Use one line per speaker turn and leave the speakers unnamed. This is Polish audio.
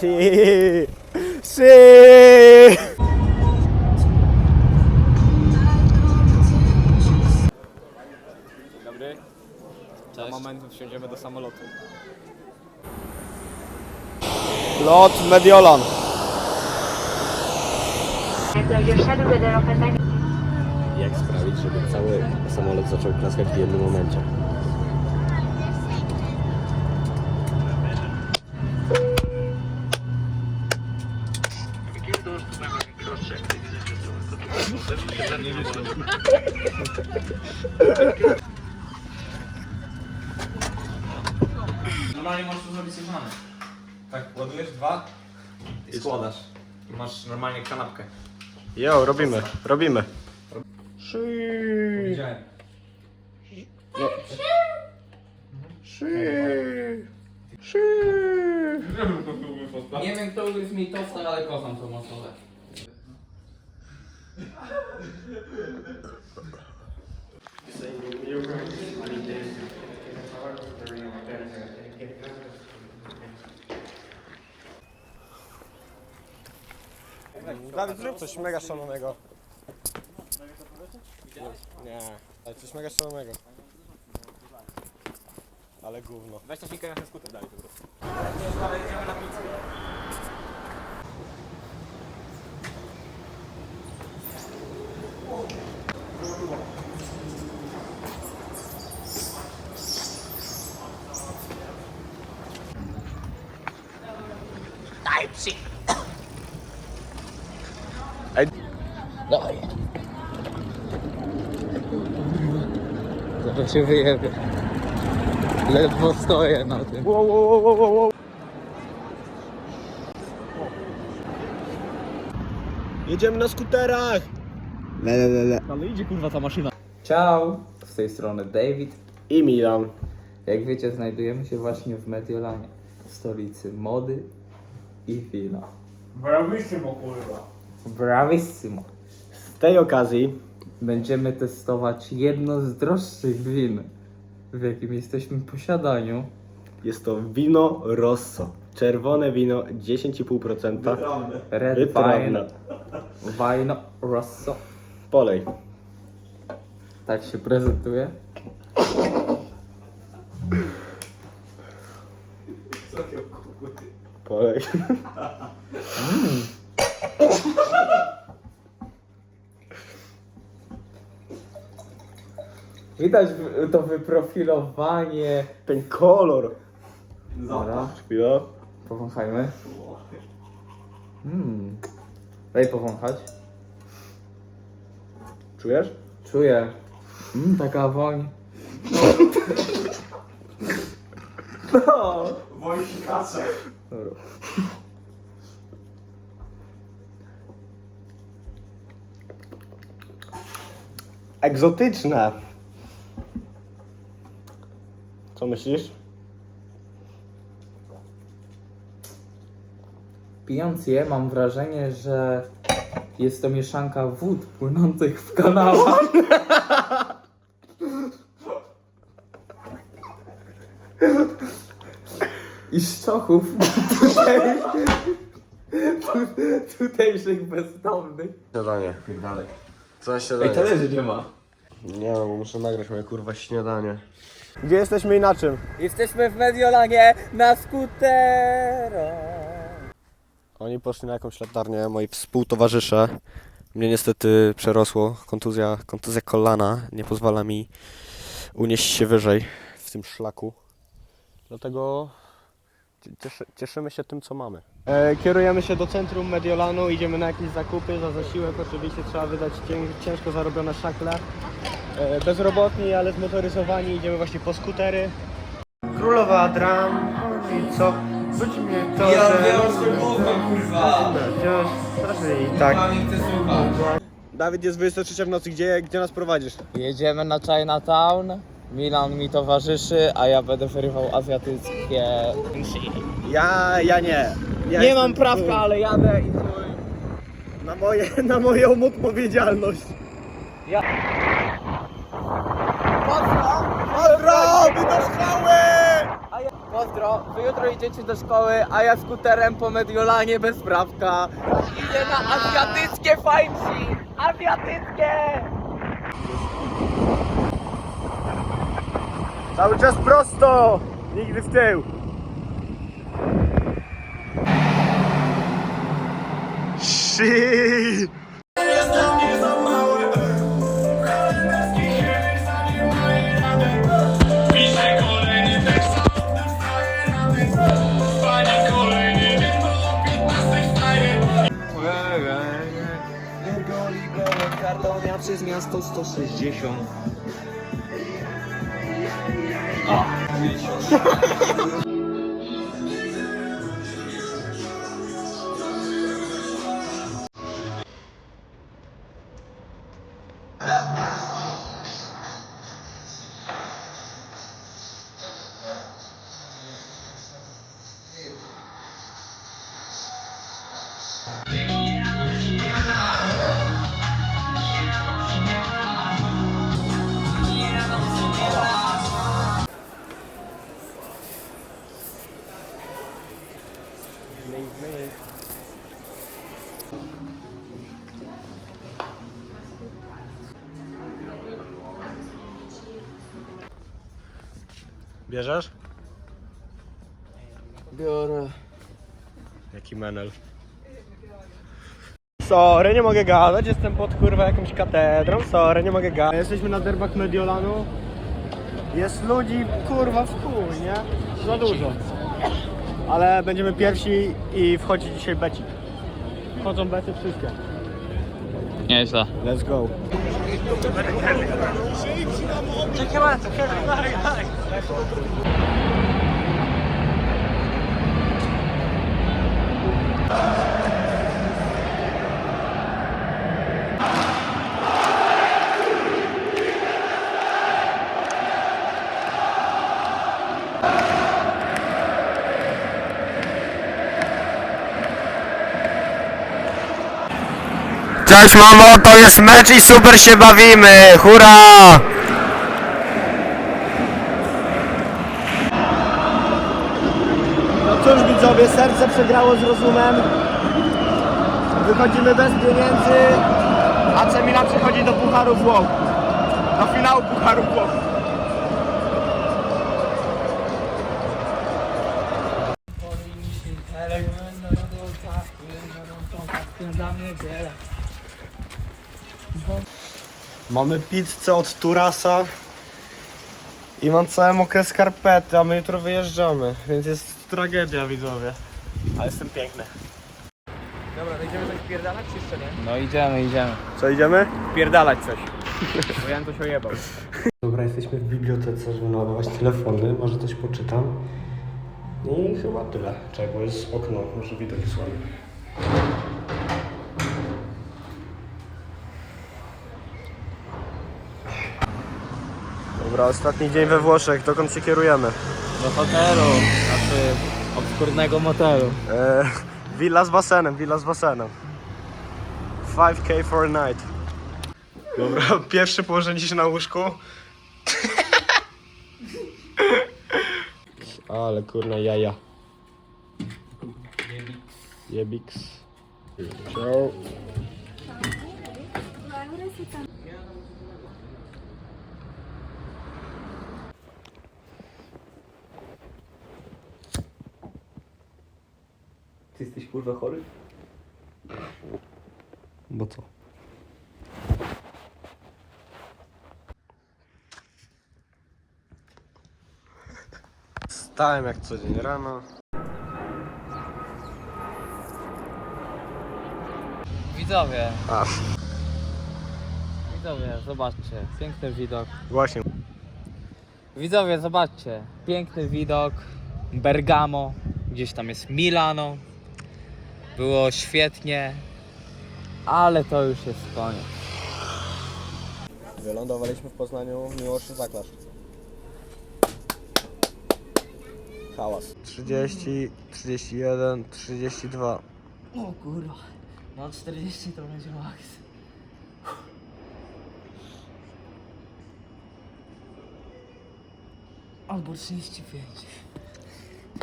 Si! Si! Dobry. Za moment wsiądziemy do samolotu. Lot Mediolan.
Jak sprawić, żeby cały samolot zaczął klaskać w jednym momencie?
Normalnie możesz to zrobić sygnalny. Tak, ładujesz dwa i składasz. I masz normalnie kanapkę.
Jo, robimy, robimy.
Widziałem.
Nie wiem kto ugryzł mi tosta, ale kocham tą osobę.
Dawid, zrób coś mega szalonego. Nie, ale coś mega szalonego. Ale gówno. Weź to na ten skuter dalej po prostu.
Zaraz się wyjebie. Ledwo stoję na tym.
Wow, wow, wow, wow, wow. Jedziemy na skuterach! Le, le, le, le.
Ale idzie kurwa ta maszyna.
Ciao! Z tej strony David.
I Milan.
Jak wiecie, znajdujemy się właśnie w Mediolanie, stolicy mody i wina.
Brawissimo kurwa.
Bravissimo!
Z tej okazji
Będziemy testować jedno z droższych win, w jakim jesteśmy w posiadaniu.
jest to wino Rosso. Czerwone wino 10,5%.
Red
Wytrawne.
Wine. Wino Rosso.
Polej.
Tak się prezentuje.
Polej.
Widać w- to wyprofilowanie.
Ten kolor.
Dobra,
Chwila.
powąchajmy. Mm. Daj powąchać.
Czujesz?
Czuję. Mm, taka woń. Dobra.
Egzotyczne. Co myślisz?
Pijąc je, mam wrażenie, że jest to mieszanka wód płynących w kanałach. I szczochów tutaj, tu- tutejszych bezdomnych.
Śniadanie. Co na śniadanie?
talerzy nie ma.
Nie no, bo muszę nagrać moje kurwa śniadanie.
Gdzie jesteśmy i na czym?
Jesteśmy w Mediolanie na skutero.
Oni poszli na jakąś latarnię, moi współtowarzysze. Mnie niestety przerosło kontuzja, kontuzja kolana. Nie pozwala mi unieść się wyżej w tym szlaku. Dlatego cieszy, cieszymy się tym, co mamy. E, kierujemy się do centrum Mediolanu, idziemy na jakieś zakupy. Za zasiłek oczywiście trzeba wydać cięż, ciężko zarobione szakle. E, bezrobotni, ale zmotoryzowani. Idziemy właśnie po skutery. Królowa dram, i co? Być mnie to,
Ja
że...
wiem, kurwa.
Wciąż strasznie i tak.
nie chcę słuchać.
Dawid jest 23 w nocy, gdzie, gdzie nas prowadzisz?
Jedziemy na Chinatown. Milan mi towarzyszy, a ja będę wyrywał azjatyckie.
Ja, ja nie. Ja
nie mam prawka,
tu
ale jadę i.
Na, moje, na moją odpowiedzialność.
Ja-
Pozdro! Pozdro! My do szkoły!
Pozdro jutro, wy jutro idziecie do szkoły, a ja skuterem po Mediolanie bez prawka. Idę na azjatyckie fajki! Azjatyckie!
Cały czas prosto! Nigdy w tył! Shit!
Przez miasto 160.
Bierzesz?
Biorę.
Jaki menel. Sorry, nie mogę gadać, jestem pod kurwa jakąś katedrą, sorry, nie mogę gadać. Jesteśmy na derbach Mediolanu. Jest ludzi kurwa w chuj, nie? Za dużo. Ale będziemy pierwsi i wchodzi dzisiaj becik. Wchodzą bety wszystkie.
Nieźle.
Let's go. Cześć mamo, to jest mecz i super się bawimy! Hurra! No cóż widzowie, serce przegrało z rozumem. Wychodzimy bez pieniędzy. AC Milan przechodzi do Pucharu Włoch. Do finału Pucharu Włoch. Mamy pizzę od Turasa i mam całe mokre skarpety, a my jutro wyjeżdżamy, więc jest tragedia widzowie. Ale jestem piękny.
Dobra, będziemy coś pierdalać czy jeszcze nie? No idziemy, idziemy.
Co idziemy?
Pierdalać coś. Bo ja coś ojebał.
Dobra, jesteśmy w bibliotece, żeby naładować telefony, może coś poczytam. I chyba tyle. Czekaj, bo jest okno, może widok jest ładny. Dobra, ostatni dzień we Włoszech, dokąd się kierujemy?
Do hotelu, znaczy obskurnego motelu.
E, willa z basenem, willa z basenem. 5k for a night. Dobra, pierwsze położenie się na łóżku. Ale kurna jaja. Jebiks. Ciao.
Kurwa chory?
Bo co? Stałem jak co dzień rano.
Widzowie,
A,
widzowie, zobaczcie, piękny widok.
właśnie.
Widzowie, zobaczcie, piękny widok, Bergamo, gdzieś tam jest Milano. Było świetnie, ale to już jest koniec.
Wylądowaliśmy w Poznaniu, Miłoszy Zaklasz. Hałas. 30, 31, 32.
O kurwa, no 40 to będzie maks. Albo 35.